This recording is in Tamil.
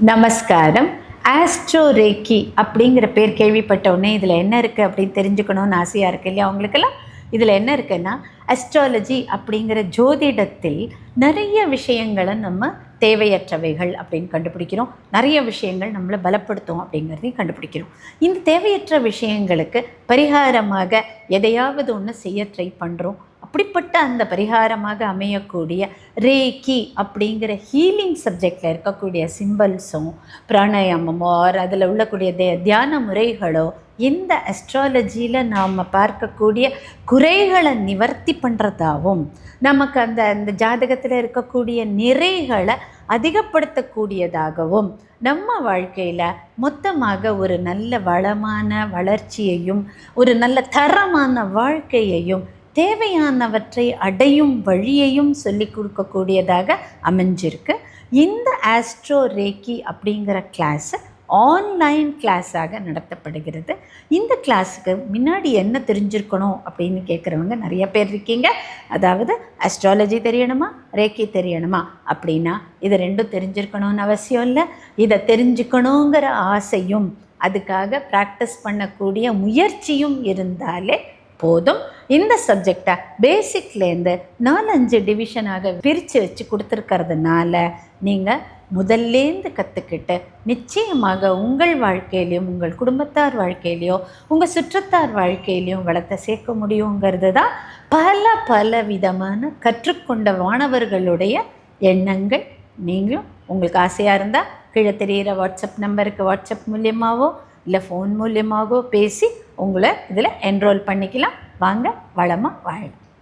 நமஸ்காரம். ஆஸ்ட்ரோ ரேக்கி அப்படிங்கிற பேர் கேள்விப்பட்ட உடனே இதில் என்ன இருக்குது அப்படின்னு தெரிஞ்சுக்கணும்னு ஆசையாக இருக்குது இல்லையா அவங்களுக்கெல்லாம் இதில் என்ன இருக்குன்னா அஸ்ட்ராலஜி அப்படிங்கிற ஜோதிடத்தில் நிறைய விஷயங்களை நம்ம தேவையற்றவைகள் அப்படின்னு கண்டுபிடிக்கிறோம். நிறைய விஷயங்கள் நம்மளை பலப்படுத்தும் அப்படிங்கிறதையும் கண்டுபிடிக்கிறோம். இந்த தேவையற்ற விஷயங்களுக்கு பரிகாரமாக எதையாவது ஒன்று செய்ய ட்ரை பண்ணுறோம் அப்படிப்பட்ட அந்த பரிகாரமாக அமையக்கூடிய ரேக்கி அப்படிங்கிற ஹீலிங் சப்ஜெக்டில் இருக்கக்கூடிய சிம்பிள்ஸும் பிராணாயாமமோ ஆர் அதில் உள்ளக்கூடிய தே தியான முறைகளோ இந்த அஸ்ட்ராலஜியில் நாம் பார்க்கக்கூடிய குறைகளை நிவர்த்தி பண்ணுறதாகவும் நமக்கு அந்த அந்த ஜாதகத்தில் இருக்கக்கூடிய நிறைகளை அதிகப்படுத்தக்கூடியதாகவும் நம்ம வாழ்க்கையில் மொத்தமாக ஒரு நல்ல வளமான வளர்ச்சியையும் ஒரு நல்ல தரமான வாழ்க்கையையும் தேவையானவற்றை அடையும் வழியையும் சொல்லி கொடுக்கக்கூடியதாக அமைஞ்சிருக்கு. இந்த ஆஸ்ட்ரோ ரேக்கி அப்படிங்கிற கிளாஸு ஆன்லைன் கிளாஸாக நடத்தப்படுகிறது. இந்த கிளாஸுக்கு முன்னாடி என்ன தெரிஞ்சிருக்கணும் அப்படின்னு கேட்குறவங்க நிறைய பேர் இருக்கீங்க. அதாவது அஸ்ட்ராலஜி தெரியணுமா ரேக்கி தெரியணுமா? அப்படின்னா இது ரெண்டும் தெரிஞ்சிருக்கணும்னு அவசியம் இல்லை. இதை தெரிஞ்சுக்கணுங்கிற ஆசையும் அதுக்காக ப்ராக்டிஸ் பண்ணக்கூடிய முயற்சியும் இருந்தாலே போதும். இந்த சப்ஜெக்டை பேசிக்லேருந்து நாலஞ்சு டிவிஷனாக பிரித்து வச்சு கொடுத்துருக்கறதுனால நீங்கள் முதல்லேருந்து கற்றுக்கிட்டு நிச்சயமாக உங்கள் வாழ்க்கையிலையும் உங்கள் குடும்பத்தார் வாழ்க்கையிலையோ உங்கள் சுற்றத்தார் வாழ்க்கையிலையும் வளத்தை சேர்க்க முடியுங்கிறது தான் பல பல விதமான கற்றுக்கொண்ட மாணவர்களுடைய எண்ணங்கள். நீங்களும் உங்களுக்கு ஆசையாக இருந்தால் கீழே தெரிகிற வாட்ஸ்அப் நம்பருக்கு வாட்ஸ்அப் மூலியமாகவோ இல்லை ஃபோன் மூலியமாகவோ பேசி உங்களை இதில் என்ரோல் பண்ணிக்கலாம். வாங்க வளமாக வாழலாம்.